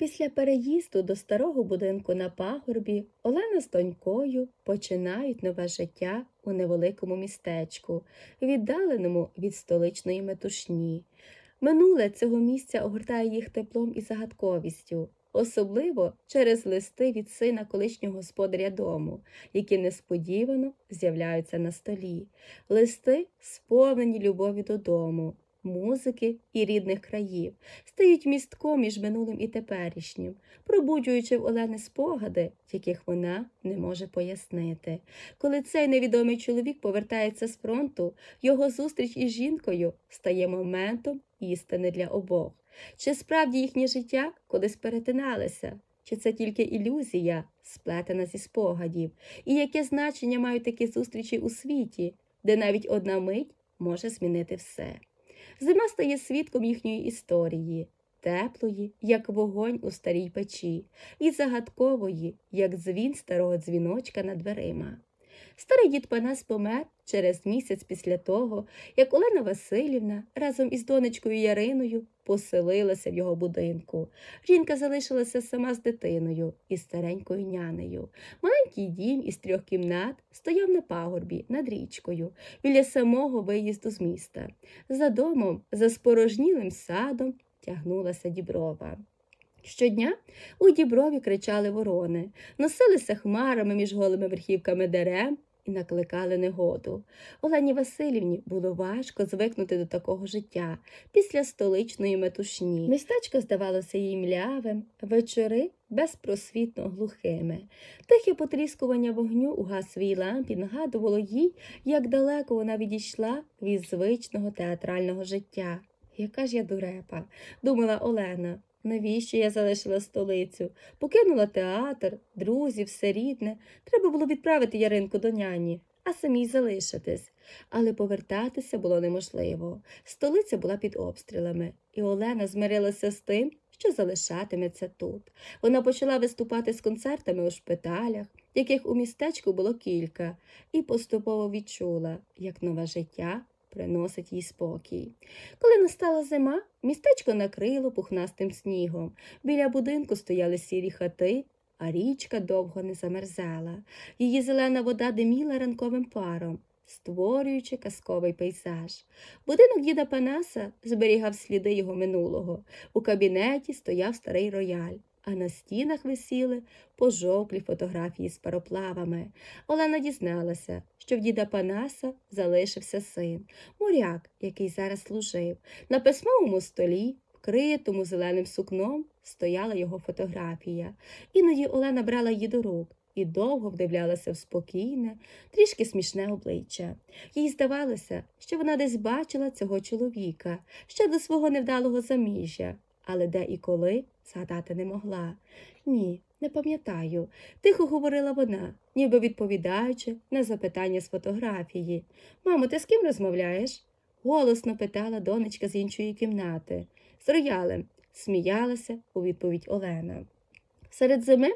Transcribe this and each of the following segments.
Після переїзду до старого будинку на пагорбі Олена з донькою починають нове життя у невеликому містечку, віддаленому від столичної метушні. Минуле цього місця огортає їх теплом і загадковістю, особливо через листи від сина колишнього господаря дому, які несподівано з'являються на столі. Листи сповнені любові додому, музики і рідних країв, стають містком між минулим і теперішнім, пробуджуючи в Олени спогади, яких вона не може пояснити. Коли цей невідомий чоловік повертається з фронту, його зустріч із жінкою стає моментом істини для обох. Чи справді їхнє життя колись перетиналися? Чи це тільки ілюзія, сплетена зі спогадів? І яке значення мають такі зустрічі у світі, де навіть одна мить може змінити все? Зима стає свідком їхньої історії, теплої, як вогонь у старій печі, і загадкової, як дзвін старого дзвіночка над дверима. Старий дід Панас помер через місяць після того, як Олена Васильівна разом із донечкою Яриною поселилася в його будинку. Жінка залишилася сама з дитиною і старенькою нянею. Маленький дім із трьох кімнат стояв на пагорбі над річкою, біля самого виїзду з міста. За домом, за спорожнілим садом, тягнулася діброва. Щодня у діброві кричали ворони, носилися хмарами між голими верхівками дерев і накликали негоду. Олені Васильівні було важко звикнути до такого життя після столичної метушні. Містечко здавалося їй млявим, вечори безпросвітно глухими. Тихе потріскування вогню у газовій лампі нагадувало їй, як далеко вона відійшла від звичного театрального життя. Яка ж я дурепа, думала Олена. Навіщо я залишила столицю? Покинула театр, друзів, все рідне. Треба було відправити Яринку до няні, а самій залишитись. Але повертатися було неможливо. Столиця була під обстрілами, і Олена змирилася з тим, що залишатиметься тут. Вона почала виступати з концертами у шпиталях, яких у містечку було кілька, і поступово відчула, як нове життя приносить їй спокій. Коли настала зима, містечко накрило пухнастим снігом. Біля будинку стояли сірі хати, а річка довго не замерзала. Її зелена вода диміла ранковим паром, створюючи казковий пейзаж. Будинок діда Панаса зберігав сліди його минулого. У кабінеті стояв старий рояль. А на стінах висіли пожовклі фотографії з пароплавами. Олена дізналася, що в діда Панаса залишився син, моряк, який зараз служив. На письмовому столі, вкритому зеленим сукном, стояла його фотографія. Іноді Олена брала її до рук і довго вдивлялася в спокійне, трішки смішне обличчя. Їй здавалося, що вона десь бачила цього чоловіка ще до свого невдалого заміжжя, але де і коли згадати не могла. Ні, не пам'ятаю, тихо говорила вона, ніби відповідаючи на запитання з фотографії. Мамо, ти з ким розмовляєш? голосно питала донечка з іншої кімнати. З роялем, сміялася у відповідь Олена. Серед зими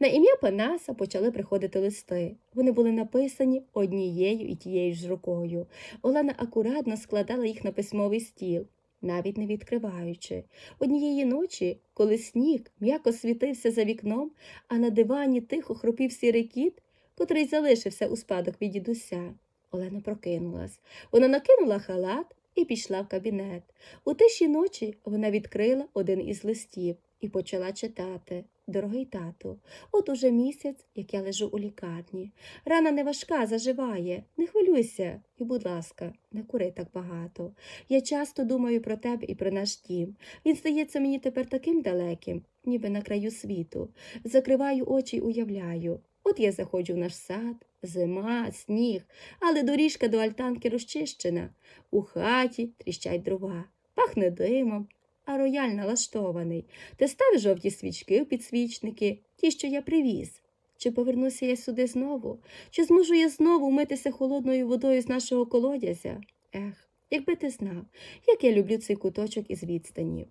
на ім'я Панаса почали приходити листи. Вони були написані однією і тією ж рукою. Олена акуратно складала їх на письмовий стіл, навіть не відкриваючи. Однієї ночі, коли сніг м'яко світився за вікном, а на дивані тихо хропів сірий кіт, котрий залишився у спадок від дідуся. Олена прокинулась. Вона накинула халат і пішла в кабінет. У тиші ночі вона відкрила один із листів і почала читати. Дорогий тату, от уже місяць, як я лежу у лікарні. Рана не важка, заживає. Не хвилюйся і, будь ласка, не кури так багато. Я часто думаю про тебе і про наш дім. Він здається мені тепер таким далеким, ніби на краю світу. Закриваю очі й уявляю. От я заходжу в наш сад, зима, сніг, але доріжка до альтанки розчищена. У хаті тріщать дрова, пахне димом, а рояль налаштований. Ти став жовті свічки в підсвічники, ті, що я привіз. Чи повернуся я сюди знову? Чи зможу я знову вмитися холодною водою з нашого колодязя? Ех, якби ти знав, як я люблю цей куточок із відстані.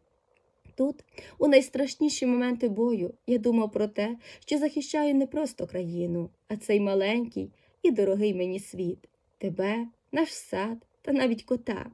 Тут, у найстрашніші моменти бою, я думав про те, що захищаю не просто країну, а цей маленький і дорогий мені світ, тебе, наш сад, та навіть кота.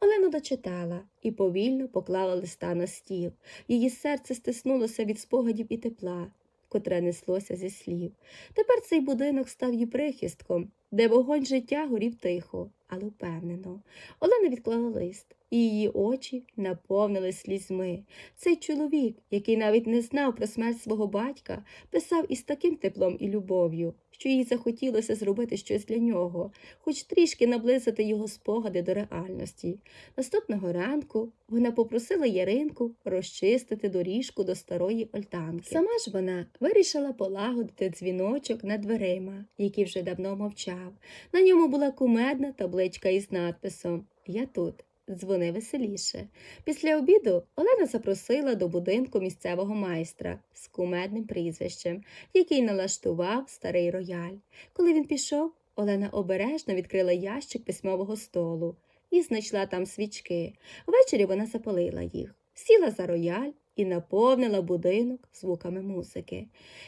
Олена дочитала і повільно поклала листа на стіл. Її серце стиснулося від спогадів і тепла, котре неслося зі слів. Тепер цей будинок став її прихистком, де вогонь життя горів тихо, але впевнено. Олена відклала лист, і її очі наповнили слізьми. Цей чоловік, який навіть не знав про смерть свого батька, писав із таким теплом і любов'ю, що їй захотілося зробити щось для нього, хоч трішки наблизити його спогади до реальності. Наступного ранку вона попросила Яринку розчистити доріжку до старої ольтанки. Сама ж вона вирішила полагодити дзвіночок над дверима, який вже давно мовчав. На ньому була кумедна табличка із надписом Я тут. Дзвони веселіше. Після обіду Олена запросила до будинку місцевого майстра з кумедним прізвищем, який налаштував старий рояль. Коли він пішов, Олена обережно відкрила ящик письмового столу і знайшла там свічки. Ввечері вона запалила їх, сіла за рояль і наповнила будинок звуками музики.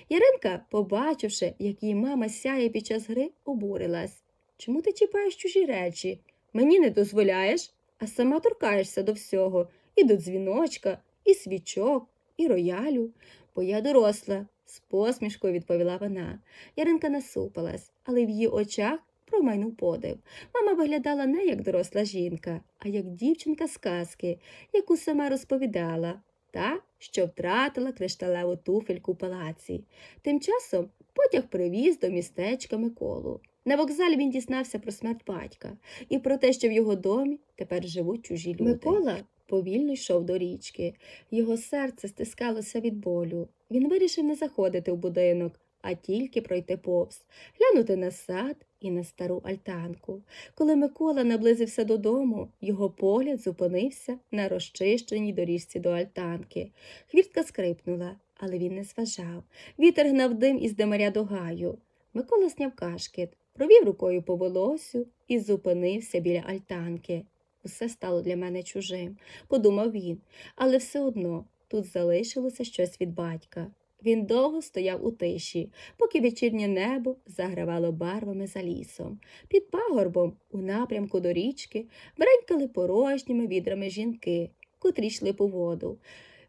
Яринка, побачивши, як її мама сяє під час гри, обурилась. Чому ти чіпаєш чужі речі? Мені не дозволяєш, а сама торкаєшся до всього і до дзвіночка, і свічок, і роялю. Бо я доросла, з посмішкою відповіла вона. Яринка насупилась, але в її очах промайнув подив. Мама виглядала не як доросла жінка, а як дівчинка з казки, яку сама розповідала, та, що втратила кришталеву туфельку в палаці. Тим часом потяг привіз до містечка Миколу. На вокзалі він дізнався про смерть батька і про те, що в його домі тепер живуть чужі люди. Микола повільно йшов до річки. Його серце стискалося від болю. Він вирішив не заходити в будинок, а тільки пройти повз, глянути на сад і на стару альтанку. Коли Микола наблизився додому, його погляд зупинився на розчищеній доріжці до альтанки. Хвіртка скрипнула, але він не зважав. Вітер гнав дим із демаря до гаю. Микола зняв кашкет, провів рукою по волосю і зупинився біля альтанки. Усе стало для мене чужим, подумав він, але все одно тут залишилося щось від батька. Він довго стояв у тиші, поки вечірнє небо загравало барвами за лісом. Під пагорбом, у напрямку до річки, бренькали порожніми відрами жінки, котрі йшли по воду.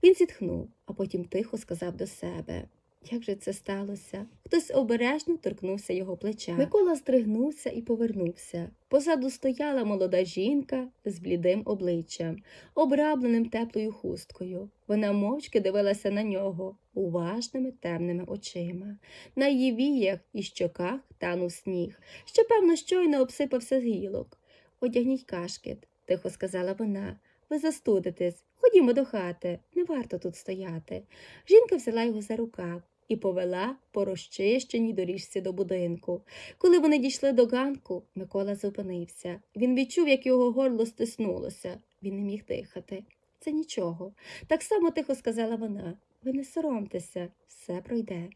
Він зітхнув, а потім тихо сказав до себе. Як же це сталося? Хтось обережно торкнувся його плеча. Микола здригнувся і повернувся. Позаду стояла молода жінка з блідим обличчям, обрабленим теплою хусткою. Вона мовчки дивилася на нього уважними темними очима. На її віях і щоках танув сніг, що, певно, щойно обсипався з гілок. Одягніть кашкет, тихо сказала вона. Ви застудитесь. Ходімо до хати, не варто тут стояти. Жінка взяла його за рукав і повела по розчищеній доріжці до будинку. Коли вони дійшли до ганку, Микола зупинився. Він відчув, як його горло стиснулося. Він не міг дихати. Це нічого. Так само тихо сказала вона. Ви не соромтеся, все пройде.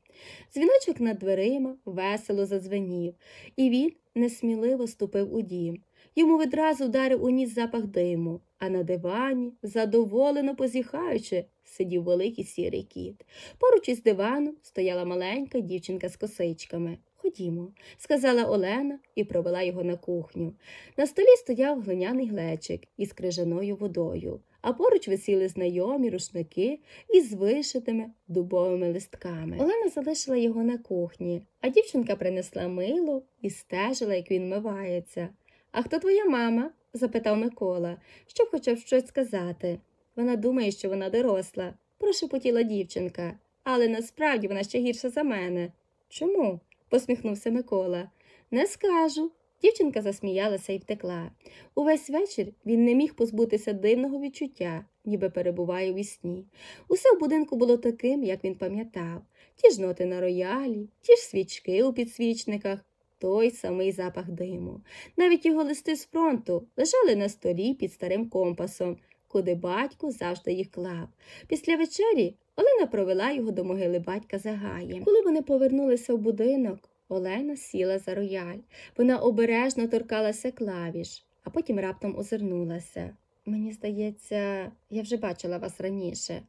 Дзвіночок над дверима весело задзвенів, і він несміливо ступив у дім. Йому відразу вдарив у ніс запах диму, а на дивані, задоволено позіхаючи, сидів великий сірий кіт. Поруч із диваном стояла маленька дівчинка з косичками. Ходімо, сказала Олена і провела його на кухню. На столі стояв глиняний глечик із крижаною водою, а поруч висіли знайомі рушники із вишитими дубовими листками. Олена залишила його на кухні, а дівчинка принесла мило і стежила, як він мивається. А хто твоя мама? запитав Микола, щоб хоча б щось сказати. Вона думає, що вона доросла, прошепотіла дівчинка, але насправді вона ще гірша за мене. Чому? посміхнувся Микола. Не скажу. Дівчинка засміялася і втекла. Увесь вечір він не міг позбутися дивного відчуття, ніби перебуває у сні. Усе в будинку було таким, як він пам'ятав ті ж ноти на роялі, ті ж свічки у підсвічниках, той самий запах диму. Навіть його листи з фронту лежали на столі під старим компасом, куди батько завжди їх клав. Після вечері Олена провела його до могили батька за гаєм. Коли вони повернулися в будинок, Олена сіла за рояль. Вона обережно торкалася клавіш, а потім раптом озирнулася. Мені здається, я вже бачила вас раніше.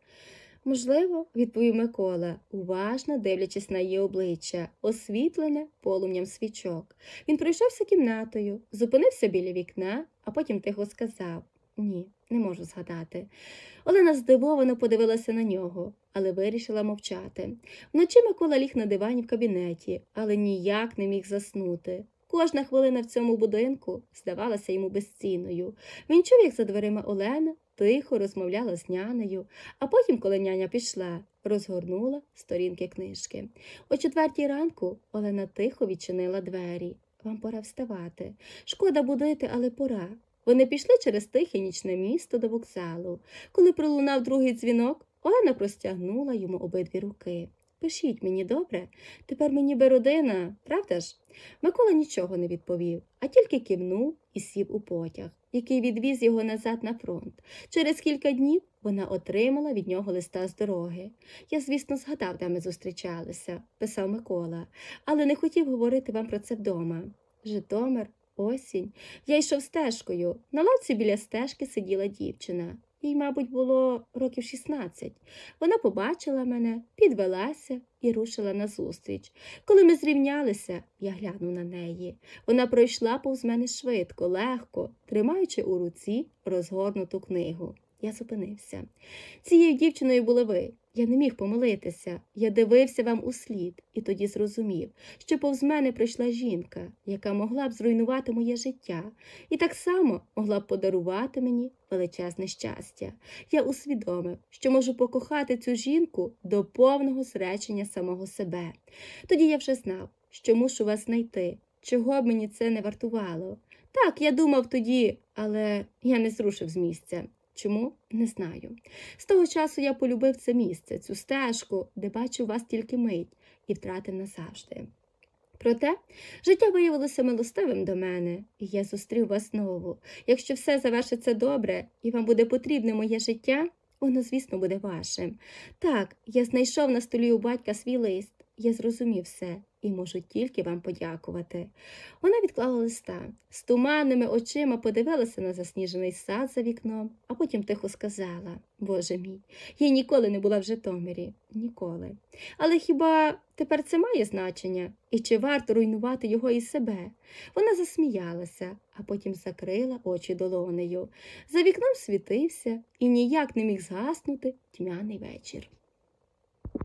Можливо, відповів Микола, уважно дивлячись на її обличчя, освітлене полум'ям свічок. Він пройшовся кімнатою, зупинився біля вікна, а потім тихо сказав Ні, не можу згадати. Олена здивовано подивилася на нього, але вирішила мовчати. Вночі Микола ліг на дивані в кабінеті, але ніяк не міг заснути. Кожна хвилина в цьому будинку здавалася йому безцінною. Він чув, як за дверима Олена тихо розмовляла з нянею, а потім, коли няня пішла, розгорнула сторінки книжки. О четвертій ранку Олена тихо відчинила двері. Вам пора вставати. Шкода будити, але пора. Вони пішли через тихе нічне місто до вокзалу. Коли пролунав другий дзвінок, Олена простягнула йому обидві руки. Пишіть мені добре, тепер ми ніби родина, правда ж? Микола нічого не відповів, а тільки кивнув і сів у потяг, який відвіз його назад на фронт. Через кілька днів вона отримала від нього листа з дороги. Я, звісно, згадав, де ми зустрічалися, писав Микола, але не хотів говорити вам про це вдома. Житомир, осінь. Я йшов стежкою. На лавці біля стежки сиділа дівчина. Їй, мабуть, було років 16. Вона побачила мене, підвелася і рушила назустріч. Коли ми зрівнялися, я глянув на неї. Вона пройшла повз мене швидко, легко, тримаючи у руці розгорнуту книгу. Я зупинився. Цією дівчиною були ви. Я не міг помилитися. Я дивився вам у слід і тоді зрозумів, що повз мене прийшла жінка, яка могла б зруйнувати моє життя, і так само могла б подарувати мені величезне щастя. Я усвідомив, що можу покохати цю жінку до повного зречення самого себе. Тоді я вже знав, що мушу вас знайти, чого б мені це не вартувало. Так, я думав тоді, але я не зрушив з місця. Чому? Не знаю. З того часу я полюбив це місце, цю стежку, де бачив вас тільки мить і втратив назавжди. Проте життя виявилося милостивим до мене, і я зустрів вас знову. Якщо все завершиться добре і вам буде потрібне моє життя, воно, звісно, буде вашим. Так, я знайшов на столі у батька свій лист, я зрозумів все і можу тільки вам подякувати. Вона відклала листа, з туманними очима подивилася на засніжений сад за вікном, а потім тихо сказала Боже мій, я ніколи не була в Житомирі. Ніколи. Але хіба тепер це має значення? І чи варто руйнувати його і себе? Вона засміялася, а потім закрила очі долонею. За вікном світився і ніяк не міг згаснути тьмяний вечір.